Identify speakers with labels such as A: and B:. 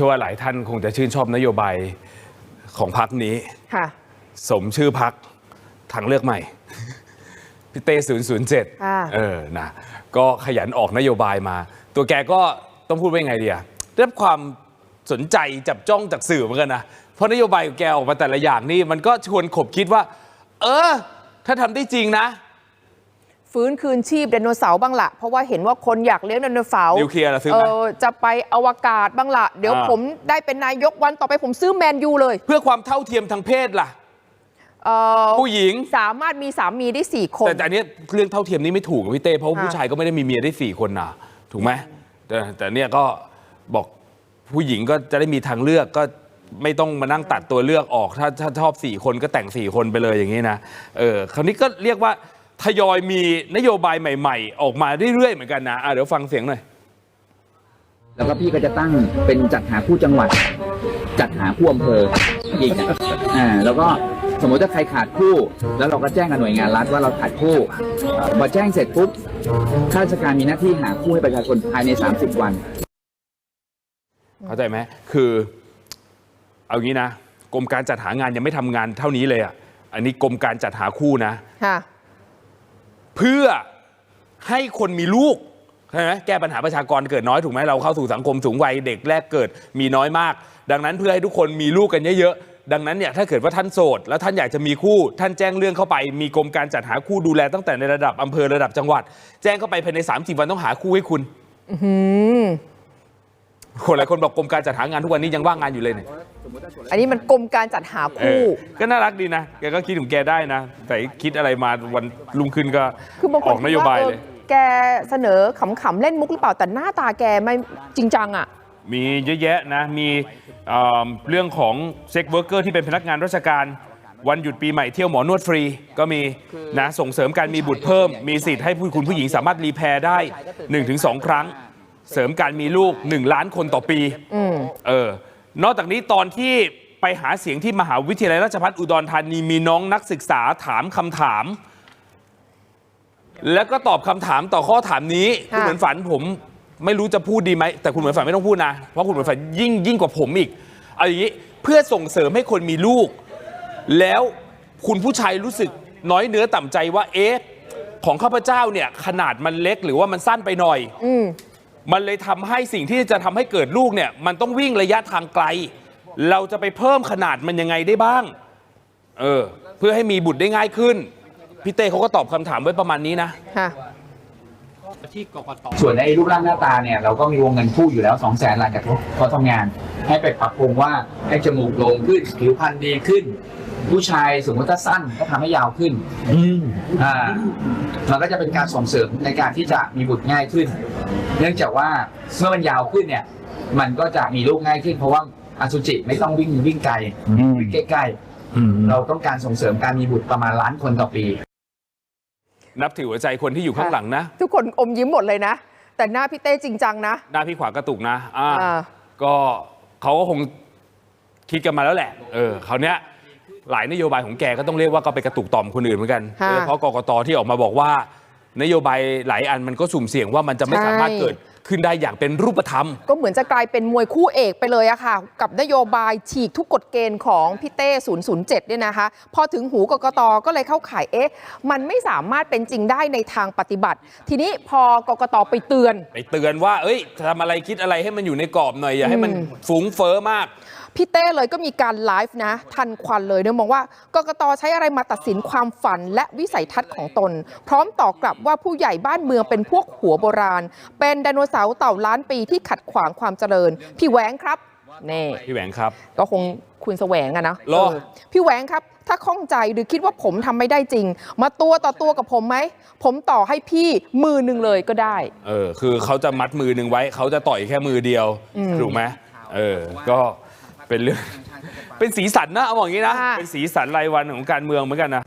A: ชื่อว่าหลายท่านคงจะชื่นชอบนโยบายของพักนี้
B: ค่ะ
A: สมชื่อพักทางเลือกใหม่ พี่เต้
B: อ่า
A: 007เออนะก็ขยันออกนโยบายมา ตัวแกก็ต้องพูดว่าไงดีอะได้รับความสนใจจับจ้องจากสื่อเหมือนกันนะเพราะนโยบายของแกออกมาแต่ละอย่างนี่มันก็ชวนขบคิดว่า เออ ถ้าทำได้จริงนะ
B: ฟื้นคืนชีพไดโนเสาร์บ้างละเพราะว่าเห็นว่าคนอยากเลี้ยงไดโนเสาร์
A: นิวเคลียร์ล่ะซื้อ
B: เอ
A: ไหม
B: อจะไปอวกาศบ้างละเดี๋ยว
A: อ่า
B: ผมได้เป็นนายกวันต่อไปผมซื้อแมนยูเลย
A: เพื่อความเท่าเทียมทางเพศล่ะ
B: เออ
A: ผู้หญิง
B: สามารถมีสามีได้สี่คน
A: แต่แต่อันเนี้ยเรื่องเท่าเทียมนี้ไม่ถูกอะพี่เต้เพราะว่า
B: ค่ะ
A: ผู้ชายก็ไม่ได้มีเมียได้สี่คนนะถูกไหมแต่แต่เนี่ยก็บอกผู้หญิงก็จะได้มีทางเลือกก็ไม่ต้องมานั่งตัดตัวเลือกออก ถ้าถ้าชอบสี่คนก็แต่งสี่คนไปเลยอย่างนี้นะเออคราวนี้ก็เรียกว่า ทยอยมีนโยบายใหม่ ๆ ออกมาเรื่อยๆเหมือนกันนะอะเดี๋ยวฟังเสียงหน่อย
C: แล้วก็พี่ก็จะตั้งเป็นจัดหาคู่จังหวัด จัดหาคู่อำเภออีกอะอ่าแล้วก็สมมติถ้าใครขาดคู่แล้วเราก็แจ้งกับหน่วยงานรัฐว่าเราขาดคู่พอแจ้งเสร็จปุ๊บข้าราชการมีหน้าที่หาคู่ให้ประชาชนภายใน 30 วัน
A: เข้าใจไหมคือ เอางี้นะกรมการจัดหางานยังไม่ทำงานเท่านี้เลยอะอันนี้กรมการจัดหาคู่นะ
B: ค่ะ
A: เพื่อให้คนมีลูกใช่ไหมแก้ปัญหาประชากรเกิดน้อยถูกไหมเราเข้าสู่สังคมสูงวัยเด็กแรกเกิดมีน้อยมาก ดังนั้นเพื่อให้ทุกคนมีลูกกันเยอะๆ ดังนั้นเนี่ยถ้าเกิดว่าท่านโสด แล้วท่านอยากจะมีคู่ท่านแจ้งเรื่องเข้าไป มีกรมการจัดหาคู่ดูแลตั้งแต่ในระดับอำเภอระดับจังหวัด แจ้งเข้าไปภายใน 30 วันต้องหาคู่ให้คุณ
B: อืม
A: คนหลายคนบอกกรมการจัดหางานทุกวันนี้ยังว่างงานอยู่เลยเนี่ย
B: อันนี้มันกรมการจัดหา
A: เอ
B: คู่
A: อก็น่ารักดีนะ แกก็คิดถึงแกได้นะ แต่คิดอะไรมาวันลุงขึ้นก็
B: คือบางค
A: อนอกนโยบายเลย
B: คิดว่ออแกเสนอขำๆเล่นมุกหรือเปล่าแต่หน้าตาแกไม่จริงจังอะ
A: มีเยอะแยะนะ มีเอ่อเรื่องของเซ็กเวิร์กเกอร์ที่เป็นพนักงานราชการวันหยุดปีใหม่เที่ยวหมอนวดฟรีก็มีนะส่งเสริมการมีบุตรเพิ่ม มีสิทธิ์ให้ผู้คุณผู้หญิงสามารถรีแพร์ได้ 1-2 ครั้ง เสริมการมีลูก 1 ล้านคนต่อปี
B: อืม
A: เออ นอกจากนี้ตอนที่ไปหาเสียงที่มหาวิทยาลัยราชภัฏอุดรธานีมีน้องนักศึกษาถามคำถาม แล้วก็ตอบคำถามต่อข้อถามนี้
B: ค่ะ
A: คุณเหมือนฝันผมไม่รู้จะพูดดีไหมแต่คุณเหมือนฝันไม่ต้องพูดนะเพราะคุณเหมือนฝันยิ่งยิ่งกว่าผมอีกเอาอย่างนี้เพื่อส่งเสริมให้คนมีลูก แล้วคุณผู้ชายรู้สึกน้อยเนื้อต่ำใจว่าเอ๊ะของข้าพเจ้าเนี่ยขนาดมันเล็กหรือว่ามันสั้นไปหน่อย
B: อื ม
A: มันเลยทำให้สิ่งที่จะทำให้เกิดลูกเนี่ยมันต้องวิ่งระยะทางไกล เราจะไปเพิ่มขนาดมันยังไงได้บ้าง เออ เพื่อให้มีบุตรได้ง่ายขึ้น พี่เต้เขาก็ตอบคำถามไว้ประมาณนี้นะ
B: ค่ะ
C: ส่วนในรูปร่างหน้าตาเนี่ยเราก็มีวงเงินคู่อยู่แล้ว 2 0 0แสนหลังจากเขาทำงาน ให้ไปปรับปรุงว่าให้จมูกโด่งขึ้น ผิวพรรณดีขึ้น ผู้ชายสมมติถ้าสั้นก็ทำให้ยาวขึ้นอ่ามันก็จะเป็นการส่งเสริมในการที่จะมีบุตรง่ายขึ้น เนื่องจากว่าเมื่อมันยาวขึ้นเนี่ย มันก็จะมีลูกง่ายขึ้น เพราะว่าอสุจิไม่ต้องวิ่งวิ่งไกลวิ่งใกล้ๆเราต้องการส่งเสริมการมีบุตรประมาณล้านคนต่อปี
A: นับถือหัวใจคนที่อยู่ข้างหลังนะ
B: ทุกคนอมยิ้มหมดเลยนะ แต่หน้าพี่เต้จริงจังนะ
A: หน้าพี่ขวากระตุกนะอ่า
B: อ่า
A: ก็เขาก็คงคิดกันมาแล้วแหละ เออคราวเนี้ยหลายนโยบายของแกก็ต้องเรียกว่าก็ไปกระตุกต่อมคนอื่นเหมือนกัน
B: ค่ะ
A: โดยเฉพาะกกตที่ออกมาบอกว่า นโยบายหลายอันมันก็สุ่มเสี่ยงว่ามันจะไม่
B: ใช่
A: สามารถเกิดขึ้นได้อย่างเป็นรูปธรรม
B: ก็เหมือนจะกลายเป็นมวยคู่เอกไปเลยอะค่ะ กับนโยบายฉีกทุกกฎเกณฑ์ของพี่เต้ 007 เนี่ยนะคะ พอถึงหูกกตก็เลยเข้าข่ายเอ๊ะ มันไม่สามารถเป็นจริงได้ในทางปฏิบัติ ทีนี้พอกกตไปเตือน
A: ไปเตือนว่า เอ้ยทำอะไรคิดอะไรให้มันอยู่ในกรอบหน่อยอย่าให้มันฟุ้งเฟ้อมาก
B: พี่เต้เลยก็มีการไลฟ์นะ ทันควันเลยเนี่ยมองว่ากกตใช้อะไรมาตัดสินความฝันและวิสัยทัศน์ของตน พร้อมตอบกลับว่าผู้ใหญ่บ้านเมืองเป็นพวกหัวโบราณ เป็นไดโนเสาร์เต่าล้านปีที่ขัดขวางความเจริญ พี่แหวงครับนี่
A: พี่แหวงครับ
B: ก็คงคุณแสวงอะนะ
A: หรอ
B: เออพี่แหวงครับ ถ้าข้องใจหรือคิดว่าผมทำไม่ได้จริง มาตัวต่อตัวกับผมไหม ผมต่อให้พี่มือหนึ่งเลยก็ได้
A: เออ คือเขาจะมัดมือหนึ่งไว้ เขาจะต่อยแค่มือเดียว
B: อืม
A: ถูกไหมเออ ก็ เป็นเรื่อง เป็นสีสันนะเอาบอกอย่างนี้นะ
B: ค่ะ
A: เป็นสีสันรายวันของการเมืองเหมือนกันนะ